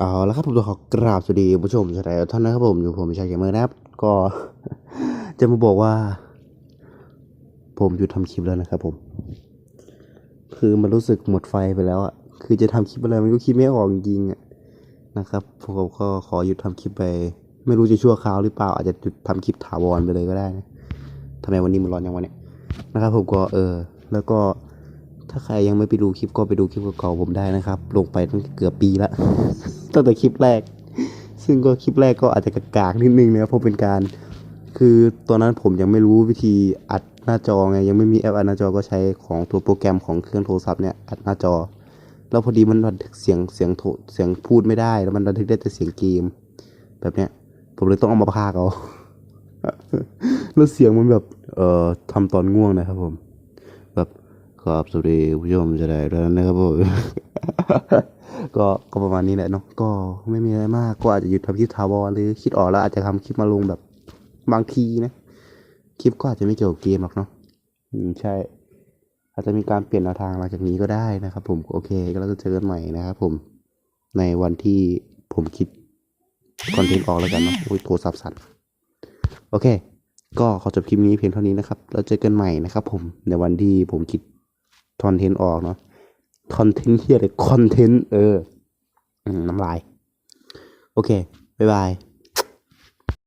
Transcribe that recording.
เอาละครับผมตัวขอกราบสวัสดีผู้ชมชาวไทยท่านนะครับผมอยู่ผมชายเกมเมอร์นะครับ ก็จะมาบอกว่า ผมหยุดทำคลิปแล้วนะครับผม คือมันรู้สึกหมดไฟไปแล้วอะคือจะทำคลิปอะไรมันก็คิดไม่ออกจริงๆอะนะครับผมก็ขอหยุดทำคลิปไป ไม่รู้จะชั่วคราวหรือเปล่า อาจจะหยุดทำคลิปถาวรไปเลยก็ได้นะทำไมวันนี้มันร้อนยังวะเนี่ยนะครับ ผมก็เออ แล้วก็ ถ้าใครยังไม่ไปดูคลิปก็ไปดูคลิปเก่าๆผมได้นะครับ ลงไปตั้งเกือบปีละตั้งแต่คลิปแรก ซึ่งก็คลิปแรกก็อาจจะกากๆนิดนึงนะครับเพราะเป็นการ คือตอนนั้นผมยังไม่รู้วิธีอัดหน้าจอไงยังไม่มีแอปอัดหน้าจอก็ใช้ของตัวโปรแกรมของเครื่องโทรศัพท์เนี่ยอัดหน้าจอ แล้วพอดีมันบันทึกเสียงเสียงโทเสียงพูดไม่ได้ แล้วมันบันทึกได้แต่เสียงเกม แบบเนี้ย ผมเลยต้องเอามาพากเอาแล้วเสียงมันแบบเอ่อทำตอนง่วงนะครับผม ครับสวัสดีผู้ชมจะได้แล้วนะครับผมก็ก็ประมาณนี้แหละเนาะก็ไม่มีอะไรมากก็อาจจะหยุดทำคลิปทาวรหรือคิดออกแล้วอาจจะทำคลิปมาลงแบบบางทีนะคลิปก็อาจจะไม่เกี่ยวกับเกมหรอกเนาะอืมใช่ อาจจะมีการเปลี่ยนแนวทางหลังจากนี้ก็ได้นะครับ ผมโอเคก็แล้วก็เจอกันใหม่นะครับผมในวันที่ผมคิดคอนเทนต์ออกแล้วกันเนาะโอ้ยโทรศัพท์สั่นโอเค ก็ขอจบคลิปนี้เพียงเท่านี้นะครับ แล้วเจอกันใหม่นะครับผมในวันที่ผมคิด คอนเทนต์ออกเนาะคอนเทนต์เฮียเลยคอนเทนต์เออน้ำลาย โอเค บ๊ายบาย